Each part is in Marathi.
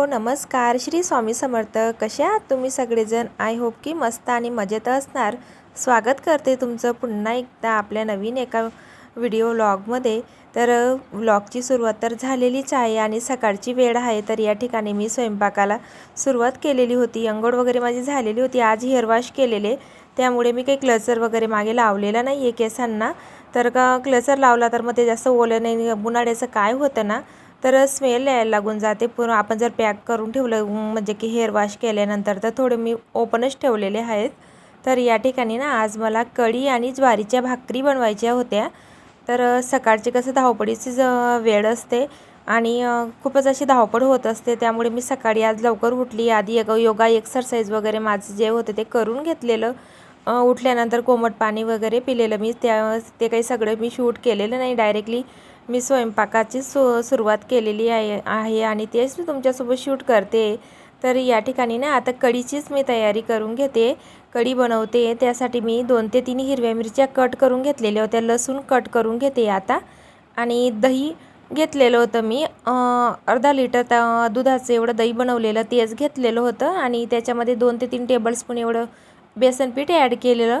हॅलो नमस्कार. श्री स्वामी समर्थ. कसे आहात तुम्ही सगळेजण? आय होप की मस्त आणि मजेत असणार. स्वागत करते तुमचं पुन्हा एकदा आपल्या नवीन एका व्हिडिओ व्लॉगमध्ये तर व्लॉगची सुरुवात तर झालेलीच आहे आणि सकाळची वेळ आहे तर या ठिकाणी मी स्वयंपाकाला सुरुवात केलेली होती. अंघोळ वगैरे माझी झालेली होती. आज हेअर वॉश केलेले. त्यामुळे मी काही क्लचर वगैरे मागे लावलेला नाही आहे केसांना. तर का क्लचर लावला तर मग ते जास्त ओलं नाही उन्हाळ्याचं काय होतं ना? तर स्मेल यायला लागून जाते. पूर्ण आपण जर पॅक करून ठेवलं म्हणजे की हेअर वॉश केल्यानंतर तर थोडे मी ओपनच ठेवलेले आहेत. तर या ठिकाणी ना आज मला कढी आणि ज्वारीच्या भाकरी बनवायच्या होत्या. तर सकाळची कसं धावपडीची ज वेळ असते आणि खूपच अशी धावपळ होत असते. त्यामुळे मी सकाळी आज लवकर उठली. आधी एक योगा एक्सरसाइज वगैरे माझं जे होतं ते करून घेतलेलं. उठल्यानंतर कोमट पाणी वगैरे पिलेलं मी. त्या ते काही सगळं मी शूट केलेलं नाही डायरेक्टली मी स्वयंपाकाची सु सुरुवात केलेली आहे आहे आणि तेच मी तुमच्यासोबत शूट करते. तर या ठिकाणी ना आता कढीचीच मी तयारी करून घेते. कढी बनवते. त्यासाठी मी दोन ते तीन हिरव्या मिरच्या कट करून घेतलेल्या होत्या. लसूण कट करून घेते आता. आणि दही घेतलेलं होतं मी. अर्धा लिटर त्या दुधाचं एवढं दही बनवलेलं तेच घेतलेलं होतं. आणि त्याच्यामध्ये दोन ते तीन टेबलस्पून एवढं बेसन पीठ ॲड केलेलं.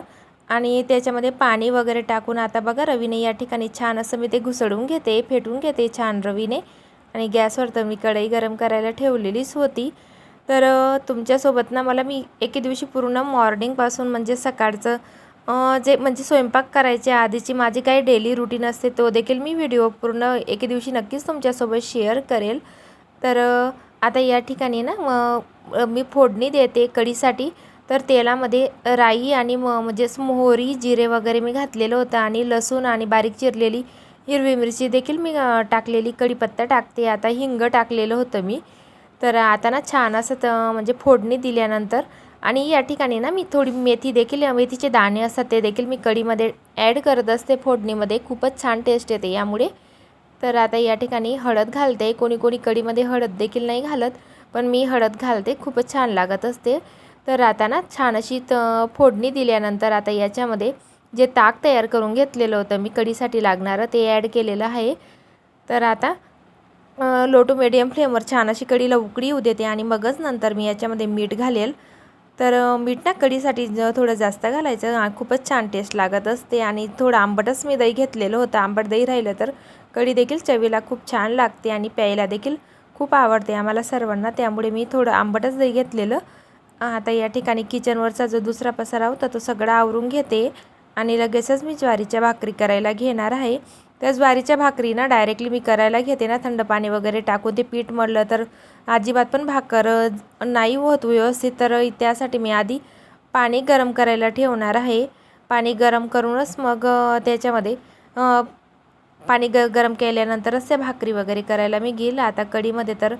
आणि त्याच्यामध्ये पाणी वगैरे टाकून आता बघा रवीने या ठिकाणी छान असं मी ते घुसळून घेते फेटून घेते छान रवीने. आणि गॅसवर तर मी कढई गरम करायला ठेवलेलीच होती. तर तुमच्यासोबत ना मला मी एके दिवशी पूर्ण मॉर्निंगपासून म्हणजे सकाळचं जे म्हणजे स्वयंपाक करायच्या आधीची माझी काही डेली रुटीन असते तो देखील मी व्हिडिओ पूर्ण एके दिवशी नक्कीच तुमच्यासोबत शेअर करेल. तर आता या ठिकाणी ना मी फोडणी देते कढीसाठी. तर तेलामध्ये राई आणि म म्हणजेच मोहरी जिरे वगैरे मी घातलेलं होतं आणि लसूण आणि बारीक चिरलेली हिरवी मिरची देखील मी टाकलेली. कढीपत्ता टाकते. आता हिंग टाकलेलं होतं मी. तर आता ना छान असं त म्हणजे फोडणी दिल्यानंतर आणि या ठिकाणी ना मी थोडी मेथी देखील मेथीचे दाणे असतात ते देखील मी कढीमध्ये ॲड करत असते. फोडणीमध्ये खूपच छान टेस्ट येते यामुळे. तर आता या ठिकाणी हळद घालते. कोणी कोणी कढीमध्ये हळद देखील नाही घालत पण मी हळद घालते. खूपच छान लागत असते. तर आता ना छान अशी त फोडणी दिल्यानंतर आता याच्यामध्ये जे ताक तयार करून घेतलेलं होतं मी कढीसाठी लागणारं ते ॲड केलेलं आहे. तर आता लो टू मिडियम फ्लेमवर छान अशी कढीला उकडी येऊ देते आणि मगच नंतर मी याच्यामध्ये मीठ घालेल. तर मीठ ना कढीसाठी थोडं जास्त घालायचं खूपच छान टेस्ट लागत असते आणि थोडं आंबटच मी दही घेतलेलं होतं. आंबट दही राहिलं तर कढी देखील चवीला खूप छान लागते आणि प्यायला देखील खूप आवडते आम्हाला सर्वांना. त्यामुळे मी थोडं आंबटच दही घेतलेलं. आता या ठिकाणी किचनवरचा जो दुसरा पसारा होता तो सगळा आवरून घेते आणि लगेचच मी ज्वारीच्या भाकरी करायला घेणार आहे. त्या ज्वारीच्या भाकरी ना डायरेक्टली मी करायला घेते ना थंड पाणी वगैरे टाकून ते पीठ मळलं तर अजिबात पण भाकर नाही होत व्यवस्थित तर त्यासाठी मी आधी पाणी गरम करायला ठेवणार आहे. पाणी गरम करूनच मग त्याच्यामध्ये पाणी ग गरम केल्यानंतरच त्या भाकरी वगैरे करायला मी गेलं. आता कढीमध्ये तर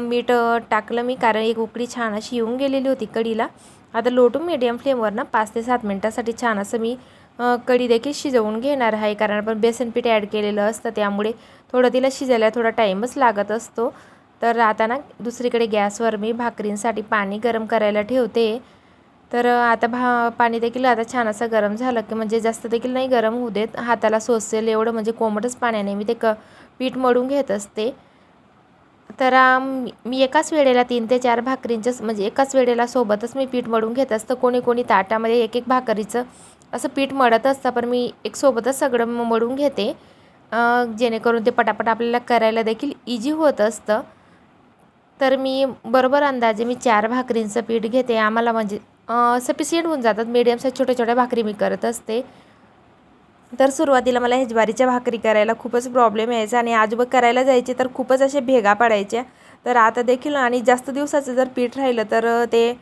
मीठ टाकलं मी कारण एक उकडी छान अशी येऊन गेलेली होती कढीला. आता लो टू मीडियम फ्लेमवर ना पाच ते सात मिनटासाठी छान असं मी कढी देखील शिजवून घेणार आहे. कारण आपण बेसन पीठ ॲड केलेलं असतं त्यामुळे थोडं तिला शिजायला थोडा टाईमच लागत असतो. तर आता ना दुसरीकडे गॅसवर मी भाकरींसाठी पाणी गरम करायला ठेवते. तर आता भा पाणी देखील आता छान असं गरम झालं की म्हणजे जास्त देखील नाही गरम होऊ देत. हाताला सोसेल एवढं म्हणजे कोमटच पाण्याने मी ते क पीठ मळून घेत असते. तर मी एकाच वेळेला तीन ते चार भाकरींचं म्हणजे एकाच वेळेला सोबतच मी पीठ मळून घेत असतं. कोणी कोणी ताटामध्ये एक एक भाकरीचं असं पीठ मळत असतं पण मी एक सोबतच सगळं मळून घेते. जेणेकरून ते पटापट आपल्याला करायला देखील इजी होत असतं. तर मी बरोबर अंदाजे मी चार भाकरींचं पीठ घेते. आम्हाला म्हणजे सफिशियंट होऊन जातात. मीडियम साईज छोट्या छोट्या भाकरी मी करत असते. तर सुरुवातीला मला हे ज्वारीच्या भाकरी करायला खूपच प्रॉब्लेम यायचा आणि आजोबा करायला जायचे तर खूपच असे भेगा पडायच्या. तर आता देखील आणि जास्त दिवसाचं जर पीठ राहिलं तर ते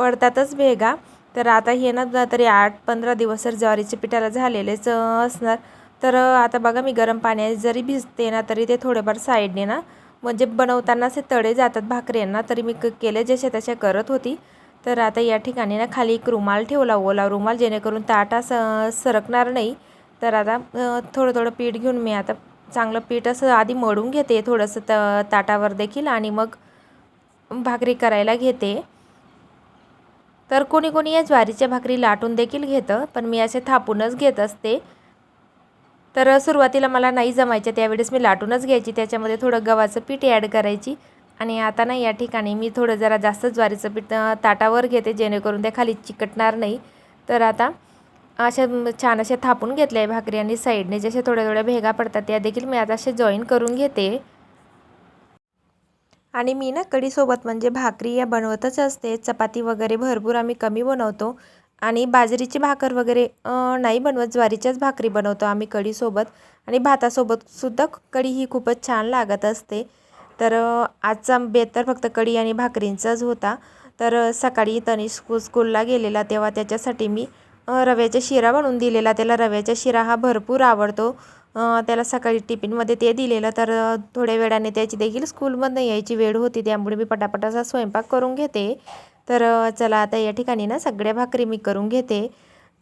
पडतातच भेगा. तर आता हे ना तरी आठ पंधरा दिवस जर ज्वारीच्या पिठाला झालेलेच असणार. तर आता बघा मी गरम पाण्यात जरी भिजते ना तरी ते थोडेफार साईडने ना म्हणजे बनवताना असे तडे जातात भाकऱ्यांना. तरी मी केले जसे तसे करत होती. तर आता या ठिकाणी ना खाली एक रुमाल ठेवला ओला रुमाल जेणेकरून ताटा स सरकणार नाही. तर आता थोडं थोडं पीठ घेऊन मी आता चांगलं पीठ असं आधी मळून घेते थोडंसं त ताटावर देखील आणि मग भाकरी करायला घेते. तर कोणी कोणी या ज्वारीच्या भाकरी लाटून देखील घेतं पण मी असे थापूनच घेत असते. तर सुरुवातीला मला नाही जमायच्या त्यावेळेस मी लाटूनच घ्यायची. त्याच्यामध्ये थोडं गव्हाचं पीठ ॲड करायची. आणि आता ना या ठिकाणी मी थोडं जरा जास्त ज्वारीचं पीठ ताटावर घेते जेणेकरून त्या खाली चिकटणार नाही. तर आता अशा छान असे थापून घेतले आहे भाकरी आणि साईडने जसे थोड्या थोड्या भेगा पडतात त्या देखील मी आता असे जॉईन करून घेते. आणि मी ना कढीसोबत म्हणजे भाकरी या बनवतच असते. चपाती वगैरे भरपूर आम्ही कमी बनवतो. आणि बाजरीची भाकर वगैरे नाही बनवत ज्वारीच्याच भाकरी बनवतो आम्ही कढीसोबत. आणि भातासोबत सुद्धा कढी ही खूपच छान लागत असते. तर आजचा बेत तर फक्त कढी आणि भाकरींचाच होता. तर सकाळी तनिष स्कू स्कूलला गेलेला तेव्हा त्याच्यासाठी मी रव्याचा शिरा बनवून दिलेला. त्याला रव्याचा शिरा हा भरपूर आवडतो. त्याला सकाळी टिफिनमध्ये ते दिलेलं. तर थोड्या वेळाने त्याची देखील स्कूलमधनं यायची वेळ होती. त्यामुळे मी पटापट असा स्वयंपाक करून घेते. तर चला आता या ठिकाणी ना सगळ्या भाकरी मी करून घेते.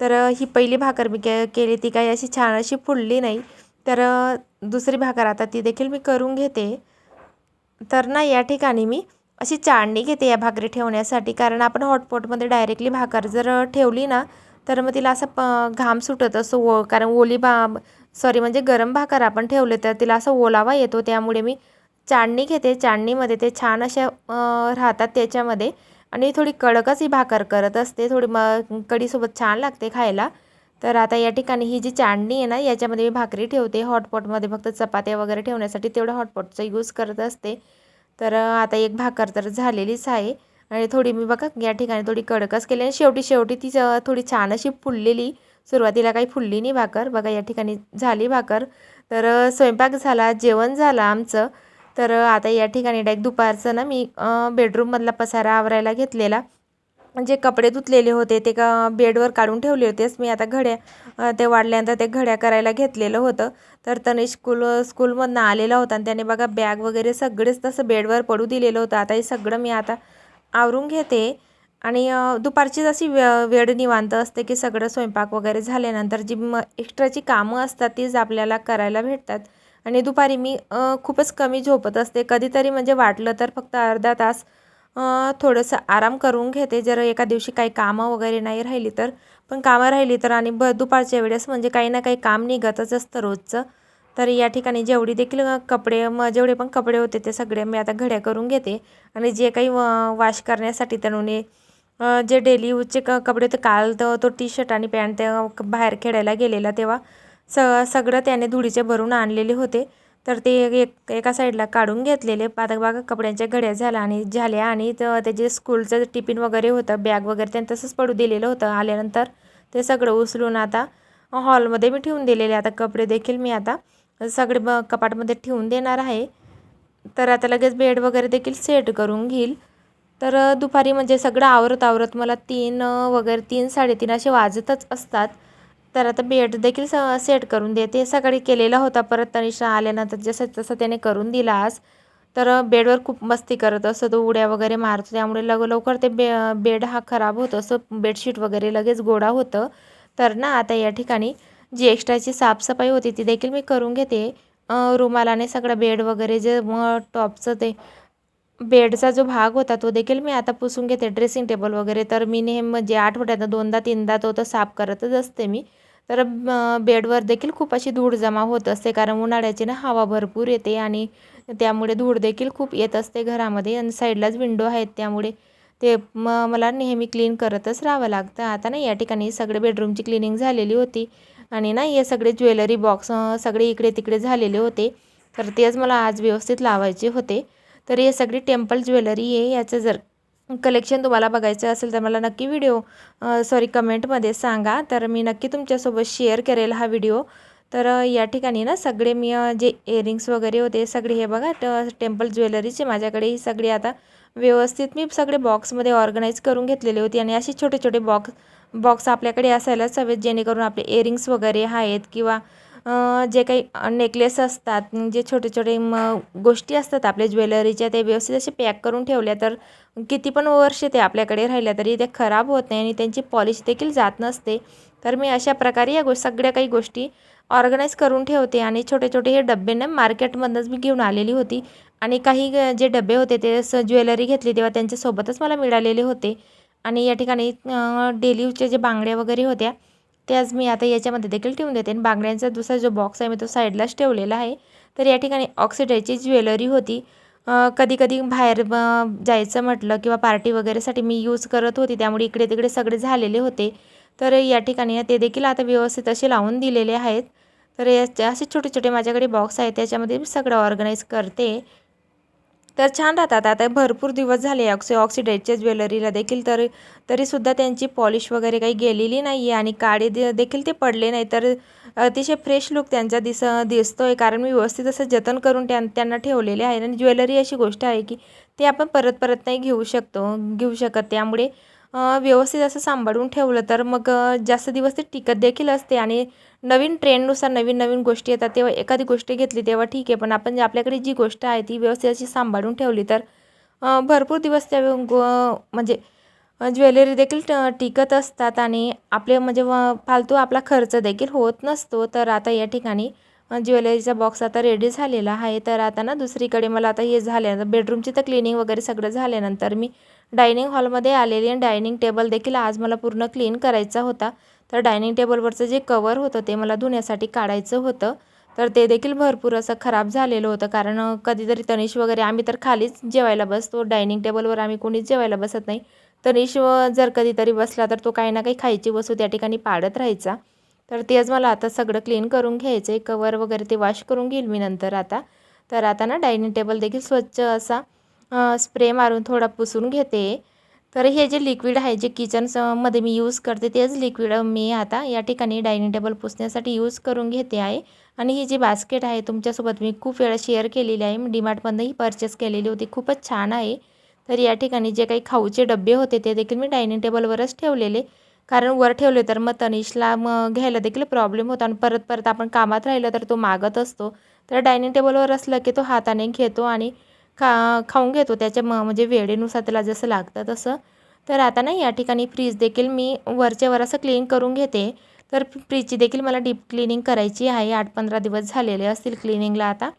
तर ही पहिली भाकर मी के केली ती काही अशी छान अशी फुलली नाही. तर दुसरी भाकर आता ती देखील मी करून घेते. तर ना या ठिकाणी मी अशी चाळणी घेते या भाकरी ठेवण्यासाठी. कारण आपण हॉटपॉटमध्ये डायरेक्टली भाकर जर ठेवली ना तर मग तिला असं प घाम सुटत असतो ओ कारण ओली बा सॉरी म्हणजे गरम भाकर आपण ठेवले तर तिला असा ओलावा येतो. त्यामुळे मी चाळणी घेते. चाळणीमध्ये ते छान अशा राहतात त्याच्यामध्ये. आणि थोडी कडकच ही भाकर करत असते. थोडी म कढीसोबत छान लागते खायला. तर आता या ठिकाणी ही जी चाळणी आहे ना याच्यामध्ये मी भाकरी ठेवते. हॉटपॉटमध्ये फक्त चपात्या वगैरे ठेवण्यासाठी तेवढं हॉटपॉटचा यूज करत असते. तर आता एक भाकर तर झालेलीच आहे. आणि थोडी मी बघा या ठिकाणी थोडी कडकच केली. आणि शेवटी शेवटी ती थोडी छान अशी फुललेली. सुरुवातीला काही फुलली नाही भाकर. बघा या ठिकाणी झाली भाकर. तर स्वयंपाक झाला जेवण झालं आमचं. तर आता या ठिकाणी डायरेक्ट दुपारचं ना मी बेडरूममधला पसारा आवरायला घेतलेला. जे कपडे धुतलेले होते ते का बेडवर काढून ठेवले होतेच मी आता घड्या ते वाढल्यानंतर ते घड्या करायला घेतलेलं होतं. तर तनिष स्कूल स्कूलमधनं आलेला होता आणि त्याने बघा बॅग वगैरे सगळेच तसं बेडवर पडू दिलेलं होतं. आता हे सगळं मी आता आवरून घेते. आणि दुपारची जशी वे वेळ निवांत असते की सगळं स्वयंपाक वगैरे झाल्यानंतर जी म एक्स्ट्राची कामं असतात तीच आपल्याला करायला भेटतात. आणि दुपारी मी खूपच कमी झोपत असते. कधीतरी म्हणजे वाटलं तर फक्त अर्धा तास थोडंसं आराम करून घेते. जर एका दिवशी काही कामं वगैरे नाही राहिली तर. पण कामं राहिली तर आणि ब दुपारच्या वेळेस म्हणजे काही ना काही काम निघतच असतं रोजचं. तर या ठिकाणी जेवढी देखील कपडे म जेवढे पण कपडे होते ते सगळे मी आता घड्या करून घेते. आणि जे काही वॉश करण्यासाठी त्यानुने जे डेली यूजचे क कपडे होते काल तो तो टी शर्ट आणि पॅन्ट बाहेर खेळायला गेलेला तेव्हा स सगळं त्याने धुळीचे भरून आणलेले होते. तर ते एक एका साईडला काढून घेतलेले. आता बघा कपड्यांच्या घड्या झाल्या आणि झाल्या आणि त्याचे स्कूलचं टिफिन वगैरे होतं बॅग वगैरे त्यांनी तसंच पडू दिलेलं होतं. आल्यानंतर ते सगळं उचलून आता हॉलमध्ये मी ठेवून दिलेले. आता कपडे देखील मी आता सगळे ब कपाटमध्ये ठेवून देणार आहे. तर आता लगेच बेड वगैरे देखील सेट करून घेईल. तर दुपारी म्हणजे सगळं आवरत आवरत मला तीन वगैरे तीन साडेतीन असे वाजतच असतात. तर आता बेड देखील स सेट करून देते. सकाळी केलेला होता परत तनिषा आल्यानंतर जसं तसं त्याने करून दिला आज. तर बेडवर खूप मस्ती करत असतो. तो उड्या वगैरे मारतो. त्यामुळे लव लवकर ते बे बेड हा खराब होतो असं. बेडशीट वगैरे लगेच गोडा होतं. तर ना आता या ठिकाणी जी एक्स्ट्राची साफसफाई होती ती देखील मी करून घेते. रुमालाने सगळं बेड वगैरे जे मग टॉपचं ते बेडचा जो भाग होता तो देखील मी आता पुसून घेते. ड्रेसिंग टेबल वगैरे. तर मी नेहमी म्हणजे आठवड्यात दोनदा तीनदा तो तर साफ करतच असते मी. तर बेडवर देखील खूप अशी धूळ जमा होत असते कारण उन्हाळ्याची ना हवा भरपूर येते आणि त्यामुळे धूळ देखील खूप येत असते घरामध्ये आणि साईडलाच विंडो आहेत त्यामुळे ते म मला नेहमी क्लीन करतच राहावं लागतं. आता ना या ठिकाणी सगळे बेडरूमची क्लिनिंग झालेली होती आणि ना हे सगळे ज्वेलरी बॉक्स सगळे इकडे तिकडे झालेले होते. तर तेच मला आज व्यवस्थित लावायचे होते. तर हे सगळी टेम्पल ज्वेलरी आहे याचं जर कलेक्शन तुम्हाला बघायचं असेल तर मला नक्की व्हिडिओ सॉरी कमेंटमध्ये सांगा. तर मी नक्की तुमच्यासोबत शेअर करेल हा व्हिडिओ. तर या ठिकाणी ना सगळे मी जे इयरिंग्स वगैरे होते सगळे हे बघा टेम्पल ज्वेलरीचे माझ्याकडे ही सगळी आता व्यवस्थित मी सगळे बॉक्समध्ये ऑर्गनाईज करून घेतलेले होते. आणि असे छोटे छोटे बॉक्स बॉक्स आपल्याकडे असायलाच हवेत जेणेकरून आपले इयरिंग्स वगैरे आहेत किंवा जे काही नेकलेस असतात जे छोटे छोटे म गोष्टी असतात आपल्या ज्वेलरीच्या ते व्यवस्थित असे पॅक करून ठेवल्या तर किती पण वर्ष ते आपल्याकडे राहिल्या तरी ते खराब होत नाही आणि त्यांची पॉलिश देखील जात नसते. तर मी अशा प्रकारे या गो सगळ्या काही गोष्टी ऑर्गनाईज करून ठेवते आणि छोटे छोटे हे डबे ना मार्केटमधनंच मी घेऊन आलेली होती. आणि काही जे डबे होते ते स ज्वेलरी घेतली तेव्हा त्यांच्यासोबतच मला मिळालेले होते. आणि या ठिकाणी डेली यूजचे जे बांगड्या वगैरे होत्या ते आज मी आता याच्यामध्ये देखील ठेवून देते. आणि बांगड्यांचा दुसरा जो बॉक्स आहे मी तो साईडलाच ठेवलेला आहे. तर या ठिकाणी ऑक्सिडाईजची ज्वेलरी होती. कधी कधी बाहेर जायचं म्हटलं किंवा पार्टी वगैरेसाठी मी यूज करत होती. त्यामुळे इकडे तिकडे सगळे झालेले होते. तर या ठिकाणी ते देखील आता व्यवस्थित असे लावून दिलेले आहेत. तर याचे असे छोटे छोटे माझ्याकडे बॉक्स आहेत. त्याच्यामध्ये मी सगळं ऑर्गनाईज करते. तर छान राहतात. आता भरपूर दिवस झाले ऑक्सि ऑक्सिडाईजच्या ज्वेलरीला देखील तर तरीसुद्धा त्यांची पॉलिश वगैरे काही गेलेली नाही आहे आणि काळे दे देखील ते पडले नाही तर अतिशय फ्रेश लुक त्यांचा दिस दिसतो आहे कारण मी व्यवस्थित असं जतन करून त्यां त्यांना ठेवलेले आहे. आणि ज्वेलरी अशी गोष्ट आहे की ते आपण परत परत नाही घेऊ शकतो घेऊ शकत. त्यामुळे व्यवस्थित असं सांभाळून ठेवलं तर मग जास्त दिवस ते टिकत देखील असते आणि नवीन ट्रेंडनुसार नवीन नवीन गोष्टी येतात. तेव्हा एखादी गोष्ट घेतली तेव्हा ठीक आहे पण आपण आपल्याकडे जी गोष्ट आहे ती व्यवस्थित अशी सांभाळून ठेवली तर भरपूर दिवस त्या म्हणजे ज्वेलरी देखील ट टिकत असतात आणि आपले म्हणजे फालतू आपला खर्च देखील होत नसतो. तर आता या ठिकाणी ज्वेलरीचा बॉक्स आता रेडी झालेला आहे. तर आता ना दुसरीकडे मला आता हे झाल्यानंतर बेडरूमची तर क्लिनिंग वगैरे सगळं झाल्यानंतर मी डायनिंग हॉलमध्ये आलेली आणि डायनिंग टेबल देखील आज मला पूर्ण क्लीन करायचा होता. तर डायनिंग टेबलवरचं जे कवर होतं ते मला धुण्यासाठी काढायचं होतं. तर ते देखील भरपूर असं खराब झालेलं होतं. कारण कधीतरी तनिष वगैरे आम्ही तर खालीच जेवायला बसतो. डायनिंग टेबलवर आम्ही कोणीच जेवायला बसत नाही. तनिष जर कधीतरी बसला तर तो काही ना काही खायची वस्तू त्या ठिकाणी पाडत राहायचा. तर तेच मला आता सगळं क्लीन करून घ्यायचं आहे कवर वगैरे ते वॉश करून घेईल मी नंतर आता. तर आता ना डायनिंग टेबल देखील स्वच्छ असा स्प्रे मारून थोडा पुसून घेते. तर हे जे लिक्विड आहे जे किचनमध्ये मी यूज करते तेच लिक्विड मी आता या ठिकाणी डायनिंग टेबल पुसण्यासाठी यूज करून घेते आहे. आणि ही जी बास्केट आहे तुमच्यासोबत मी खूप वेळा शेअर केलेली आहे. मी डीमार्टमधनंही परचेस केलेली होती खूपच छान आहे. तर या ठिकाणी जे काही खाऊचे डबे होते ते देखील मी डायनिंग टेबलवरच ठेवलेले. कारण वर ठेवले तर मग तनिषला मग घ्यायला देखील प्रॉब्लेम होतो. आणि परत परत आपण कामात राहिलं तर तो मागत असतो. तर डायनिंग टेबलवर असलं की तो हाताने घेतो आणि खा खाऊन घेतो. त्याच्या म म्हणजे वेळेनुसार त्याला जसं लागतं तसं. तर आता नाही या ठिकाणी फ्रीज देखील मी वरच्यावर असं क्लीन करून घेते. तर फ्रीजची देखील मला डीप क्लिनिंग करायची आहे. आठ पंधरा दिवस झालेले असतील क्लिनिंगला आता.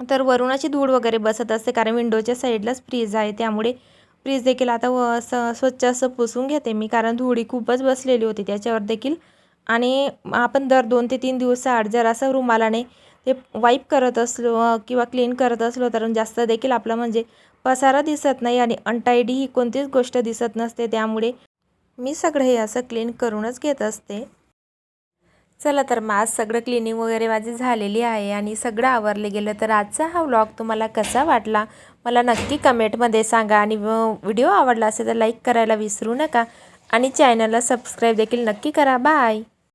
तर वरुणाची धूळ वगैरे बसत असते कारण विंडोच्या साईडलाच फ्रीज आहे. त्यामुळे फ्रीज देखील आता व असं स्वच्छ असं पुसून घेते मी कारण धुळी खूपच बसलेली होती त्याच्यावर देखील. आणि आपण दर दोन ते तीन दिवसाआड जर असं रुमालाने ते वाईप करत असलो किंवा क्लीन करत असलो तर जास्त देखील आपलं म्हणजे पसारा दिसत नाही आणि अनटायडी ही कोणतीच गोष्ट दिसत नसते. त्यामुळे मी सगळं हे असं क्लीन करूनच घेत असते. चला तर मग आज सगळं क्लिनिंग वगैरे माझी झालेली आहे आणि सगळं आवरले गेलं तर आजचा हा व्लॉग तुम्हाला कसा वाटला? मला नक्की कमेंटमध्ये सांगा आणि व्हिडिओ आवडला असेल तर लाईक करायला विसरू नका. आणि चॅनलला सबस्क्राईब देखील नक्की करा. बाय